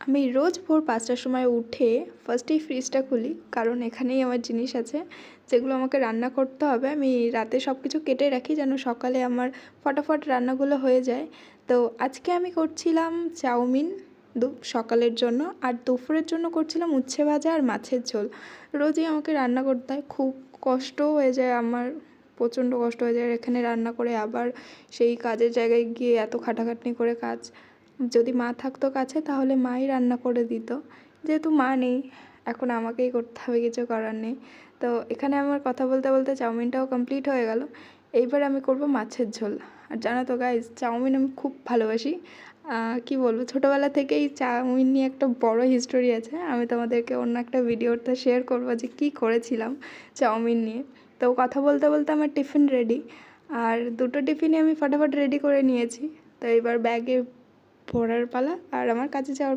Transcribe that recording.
আমি রোজ ভোর পাঁচটার সময় উঠে ফার্স্টেই ফ্রিজটা খুলি, কারণ এখানেই আমার জিনিস আছে, যেগুলো আমাকে রান্না করতে হবে। আমি রাতে সব কিছু কেটে রাখি যেন সকালে আমার ফটাফট রান্নাগুলো হয়ে যায়। তো আজকে আমি করছিলাম চাউমিন দু, সকালের জন্য, আর দুপুরের জন্য করছিলাম উচ্ছে ভাজা আর মাছের ঝোল। রোজই আমাকে রান্না করতে হয়, খুব কষ্টও হয়ে যায় আমার, প্রচণ্ড কষ্ট হয়ে যায় এখানে রান্না করে আবার সেই কাজের জায়গায় গিয়ে এত খাটাখাটনি করে কাজ। যদি মা থাকতো কাছে, তাহলে মাই রান্না করে দিত। যেহেতু মা নেই, এখন আমাকেই করতে হবে, কিছু করার নেই। তো এখানে আমার কথা বলতে বলতে চাউমিনটাও কমপ্লিট হয়ে গেল। এইবার আমি করব মাছের ঝোল। আর জানো তো গাইজ চাউমিন আমি খুব ভালোবাসি। কি বলব, ছোটোবেলা থেকেই চাউমিন নিয়ে একটা বড় হিস্টোরি আছে। আমি তোমাদেরকে অন্য একটা ভিডিওতে শেয়ার করব যে কী করেছিলাম চাউমিন নিয়ে। তো কথা বলতে বলতে আমার টিফিন রেডি আর দুটো টিফিনই আমি ফটাফট রেডি করে নিয়েছি। তো এবার ব্যাগে ভরার পালা আর আমার কাজে যাওয়ার পালা।